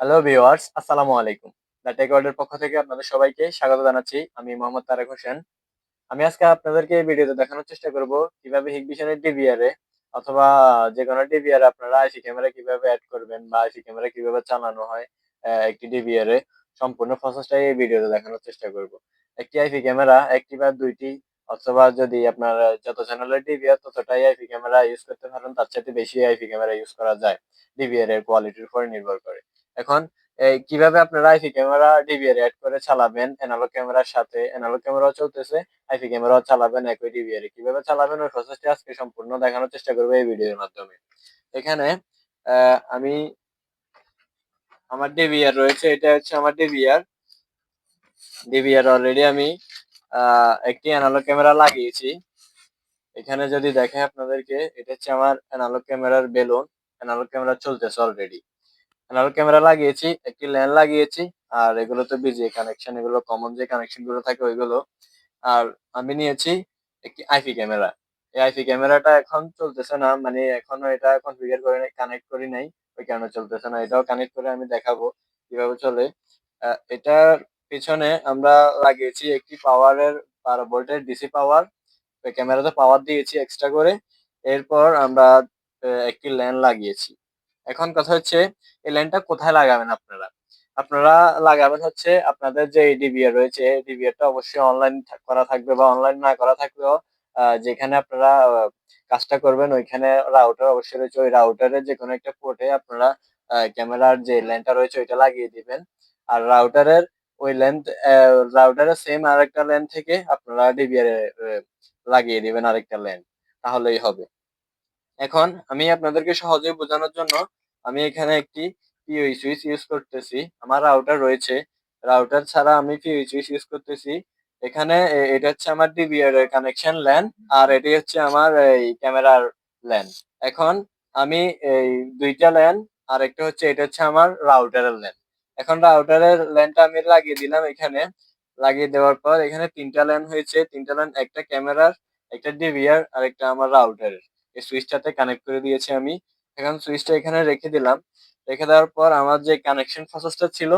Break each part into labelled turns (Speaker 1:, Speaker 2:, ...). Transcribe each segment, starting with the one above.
Speaker 1: Hello viewers আসসালামু আলাইকুম the take ওয়ার্ল্ডের পক্ষ থেকে আপনাদের সবাইকে স্বাগত জানাচ্ছি। আমি মোহাম্মদ তারেক হোসেন। আমি আজকে আপনাদেরকে এই ভিডিওতে দেখানোর চেষ্টা করব কীভাবে হিগবিশনের ডিভিআর এ অথবা যে কোনো ডিভিআর আপনারা আইসি ক্যামেরা কীভাবে অ্যাড করবেন বা আইসি ক্যামেরা কীভাবে চালানো হয় একটি ডিভিআর এ সম্পূর্ণ প্রসেসটাই এই ভিডিওতে দেখানোর চেষ্টা করব। একটি আইপি ক্যামেরা একটি বা দুইটি, অথবা যদি আপনার যত চ্যানেলের ডিভিআর ততটাই আইপি ক্যামেরা ইউজ করতে পারেন, তার চাইতে বেশি আইপি ক্যামেরা ইউজ করা যায়। ডিভিআর এর কোয়ালিটির উপর নির্ভর করে। এখন কীভাবে আপনারা আইপি ক্যামেরা ডিভিআর অ্যাড করে চালাবেন অ্যানালগ ক্যামেরার সাথে অ্যানালগ ক্যামেরাও চলতেছে আইপি ক্যামেরাও চালাবেন একই ডিভিআর কীভাবে চালাবেন, ওই প্রসেসটি আজকে সম্পূর্ণ দেখানোর চেষ্টা করব এই ভিডিওর মাধ্যমে। এখানে আমি আমার ডিভিআর রয়েছে, এটা হচ্ছে আমার ডিভিআর ডিভিআর অলরেডি আমি একটি অ্যানালগ ক্যামেরা লাগিয়েছি। এখানে যদি দেখে আপনাদেরকে, এটা হচ্ছে আমার অ্যানালগ ক্যামেরার বেলুন অ্যানালগ ক্যামেরা চলতেছে অলরেডি অ্যানালগ ক্যামেরা লাগিয়েছি, একটি ল্যান্ড লাগিয়েছি, আর এগুলো তো বিজিএ কানেকশন এগুলো কমন যে কানেকশনগুলো থাকে ওইগুলো। আর আমি নিয়েছি একটি আইপি ক্যামেরা এই আইপি ক্যামেরাটা এখন চলতেছে না মানে এখনও এটা এখন কনফিগার করে নাই কানেক্ট করি নাই, ওই কারণে চলতেছে না। এটাও কানেক্ট করে আমি দেখাবো কীভাবে চলে। এটার পিছনে আমরা লাগিয়েছি একটি পাওয়ারের বারো ভোল্টের ডিসি পাওয়ার ক্যামেরাতে পাওয়ার দিয়েছি এক্সট্রা করে। এরপর আমরা একটি ল্যান্ড লাগিয়েছি। এখন কথা হচ্ছে, এই ল্যান্ডটা কোথায় লাগাবেন আপনারা? আপনারা লাগাবেন হচ্ছে আপনাদের যে ডিবিআর রয়েছে ডিবিআরটা অবশ্যই অনলাইন করা থাকবে বা অনলাইন না করা থাকলেও যেখানে আপনারা কাজটা করবেন, ওইখানে রাউটার অবশ্যই রয়েছে। ওই রাউটারের যে কোনো একটা পোর্টে আপনারা ক্যামেরার যে ল্যান্ডটা রয়েছে, ওইটা লাগিয়ে দিবেন। আর রাউটারের ওই লেন্থ রাউটারের সেম আরেকটা লেন থেকে আপনারা ডিবিআর লাগিয়ে দিবেন আরেকটা লেন তাহলেই হবে। এখন আমি আপনাদেরকে সহজে বোঝানোর জন্য আমি এখানে একটি পিওই সুইচ ইউজ করতেছি। আমার রাউটার রয়েছে। রাউটার ছাড়া আমি পিওই সুইচ ইউজ করতেছি। এখানে এটা হচ্ছে আমার ডিবিআর এর কানেকশন ল্যান আর এটি হচ্ছে আমার এই ক্যামেরার ল্যান এখন আমি এই দুইটা ল্যান আর একটা হচ্ছে, এটা হচ্ছে আমার রাউটারের ল্যান এখন রাউটারের ল্যানটা আমি লাগিয়ে দিলাম এখানে। লাগিয়ে দেওয়ার পর এখানে তিনটা ল্যান হয়েছে। তিনটা ল্যান একটা ক্যামেরার, একটা ডিভিআর আর একটা আমার রাউটারের এই সুইচটাতে কানেক্ট করে দিয়েছি আমি। এখন সুইচটা এখানে রেখে দিলাম। রেখে দেওয়ার পর আমার যে কানেকশন প্রসেসটা ছিল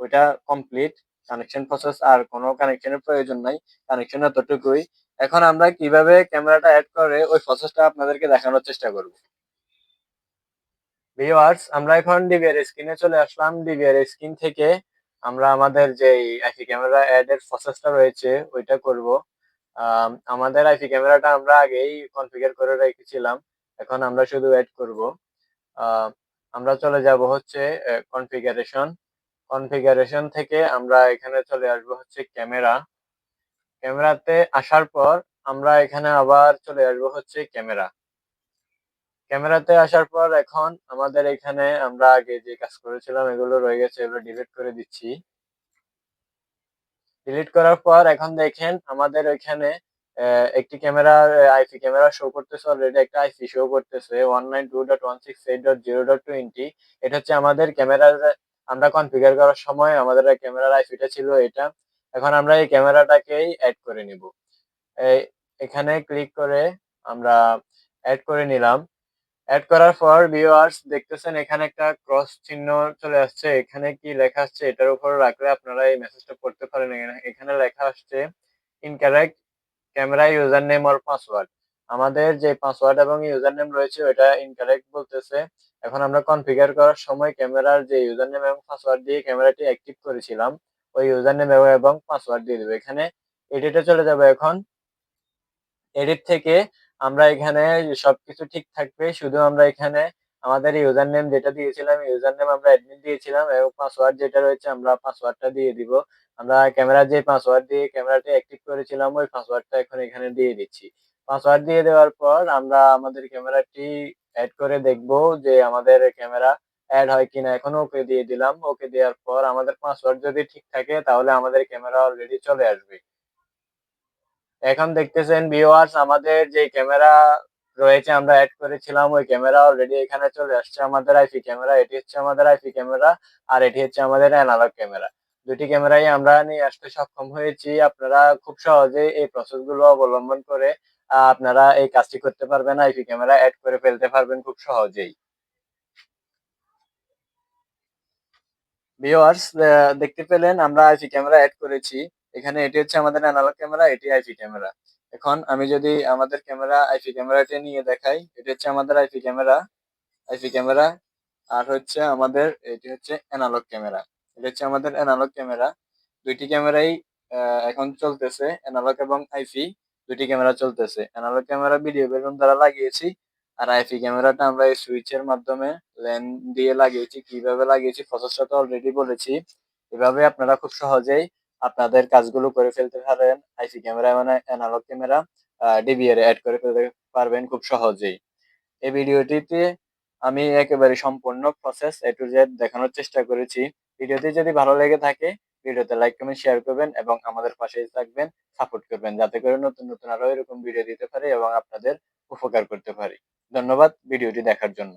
Speaker 1: ওইটা কমপ্লিট কানেকশন প্রসেস আর কোনো কানেকশনের প্রয়োজন নাই। কানেকশন এতটুকুই। এখন আমরা কীভাবে ক্যামেরাটা অ্যাড করে ওই প্রসেসটা আপনাদেরকে দেখানোর চেষ্টা করব। ভিউয়ার্স আমরা এখন ডিভিআর স্ক্রিনে চলে আসলাম। ডিভিআর স্ক্রিন থেকে আমরা আমাদের যে আইপি ক্যামেরা অ্যাড এর প্রসেসটা রয়েছে ওইটা করব। আম, আমাদের আইপি ক্যামেরাটা আমরা আগেই কনফিগার করে রেখেছিলাম। এখন আমরা শুধু অ্যাড করব। আমরা চলে যাব হচ্ছে কনফিগারেশন কনফিগারেশন থেকে আমরা এখানে চলে আসব হচ্ছে ক্যামেরা। ক্যামেরাতে আসার পর আমরা এখানে আবার চলে আসব হচ্ছে ক্যামেরা। ক্যামেরাতে আসার পর এখন আমাদের এখানে আমরা আগে যে কাজ করেছিলাম এগুলো রয়ে গেছে এগুলো ডিলিট করে দিচ্ছি। ডিলিট করার পর এখন দেখেন আমাদের আহ, একটি ক্যামেরা আইপি ক্যামেরা শো করতেছে অলরেডি একটা আইপি শো করতেছে one nine two dot one six eight dot zero dot twenty এটা হচ্ছে আমাদের ক্যামেরার, আমরা কনফিগার করার সময় আমাদের ক্যামেরার আইপিটা ছিল এটা। এখন আমরা এই ক্যামেরাটাকেই অ্যাড করে নিব। এখানে ক্লিক করে আমরা অ্যাড করে নিলাম। অ্যাড করার পর ভিউয়ার্স দেখতেছেন এখানে একটা ক্রস চিহ্ন চলে আসছে। এখানে কি লেখা আসছে? এটার উপর রাখলে আপনারা এই মেসেজটা পড়তে পারেন। এখানে লেখা আসছে incorrect camera user name or password. আমাদের যে পাসওয়ার্ড এবং ইউজার নেম রয়েছে ওটা ইনকারেক্ট বলতেছে। এখন আমরা কনফিগার করার সময় ক্যামেরার যে ইউজার নেম এবং পাসওয়ার্ড দিয়ে ক্যামেরাটি অ্যাক্টিভ করেছিলাম, ওই ইউজার নেম এবং পাসওয়ার্ড দিয়ে দেবো। এখানে এডিটে চলে যাবে এখন। এডিট থেকে আমরা এখানে সবকিছু ঠিক থাকবে। শুধু আমরা এখানে আমাদের ইউজার নেম যেটা দিয়েছিলাম ইউজার নেম আমরা অ্যাডমিন দিয়েছিলাম এবং পাসওয়ার্ড যেটা রয়েছে আমরা পাসওয়ার্ডটা দিয়ে দিব। আমরা ক্যামেরা যে পাসওয়ার্ড দিয়ে ক্যামেরাটি অ্যাক্টিভ করেছিলাম, ওই পাসওয়ার্ডটা এখন এখানে দিয়ে দিচ্ছি। পাসওয়ার্ড দিয়ে দেওয়ার পর আমরা আমাদের ক্যামেরাটি অ্যাড করে দেখব যে আমাদের ক্যামেরা অ্যাড হয় কিনা। এখন ওকে দিয়ে দিলাম। ওকে দেওয়ার পর আমাদের পাসওয়ার্ড যদি ঠিক থাকে, তাহলে আমাদের ক্যামেরা অলরেডি চলে আসবে। এখন দেখতেছেন ভিউয়ার্স আমাদের যে ক্যামেরা রয়েছে, আমরা অ্যাড করেছিলাম, ওই ক্যামেরা অলরেডি এখানে চলে আসছে আমাদের আইপি ক্যামেরা এটি হচ্ছে আমাদের আইপি ক্যামেরা আর এটি হচ্ছে আমাদের অ্যানালগ ক্যামেরা দুটি ক্যামেরাই আমরা নিয়ে আসতে সক্ষম হয়েছি, আপনারা খুব সহজে এই প্রসেসগুলো অবলম্বন করে আপনারা এই কাজটি করতে পারবেন আইপি ক্যামেরা অ্যাড করে ফেলতে পারবেন খুব সহজেই। ভিউয়ার্স দেখতে পেলেন, আমরা আইপি ক্যামেরা অ্যাড করেছি, এখানে এটি হচ্ছে আমাদের অ্যানালগ ক্যামেরা এটি আইপি ক্যামেরা এখন আমি যদি আমাদের ক্যামেরা আইপি ক্যামেরাটি নিয়ে দেখাই, এটি হচ্ছে আমাদের আইপি ক্যামেরা আইপি ক্যামেরা, আর হচ্ছে আমাদের এটি হচ্ছে অ্যানালগ ক্যামেরা। এটা হচ্ছে আমাদের অ্যানালগ ক্যামেরা। দুইটি ক্যামেরাই এখন চলতেছে অ্যানালগ এবং আইপি, দুইটি ক্যামেরা চলতেছে। অ্যানালগ ক্যামেরা ভিডিও বেলুন দ্বারা লাগিয়েছি, আর আইপি ক্যামেরাটা আমরা এই সুইচের মাধ্যমে ল্যান দিয়ে লাগিয়েছি। কীভাবে লাগিয়েছি প্রসেসটা তো অলরেডি বলেছি। এভাবে আপনারা খুব সহজেই আপনাদের কাজগুলো করে ফেলতে পারেন আইসি ক্যামেরা মানে অ্যানালগ ক্যামেরা ডিবিআর অ্যাড করে ফেলতে পারবেন খুব সহজেই। এই ভিডিওটিতে আমি একেবারে সম্পূর্ণ প্রসেস এ টু জেড দেখানোর চেষ্টা করেছি। ভিডিওটি যদি ভালো লেগে থাকে, ভিডিওতে লাইক কমেন্ট শেয়ার করবেন এবং আমাদের পাশেই থাকবেন সাপোর্ট করবেন, যাতে করে নতুন নতুন আরও এরকম ভিডিও দিতে পারি এবং আপনাদের উপকার করতে পারি। ধন্যবাদ ভিডিওটি দেখার জন্য।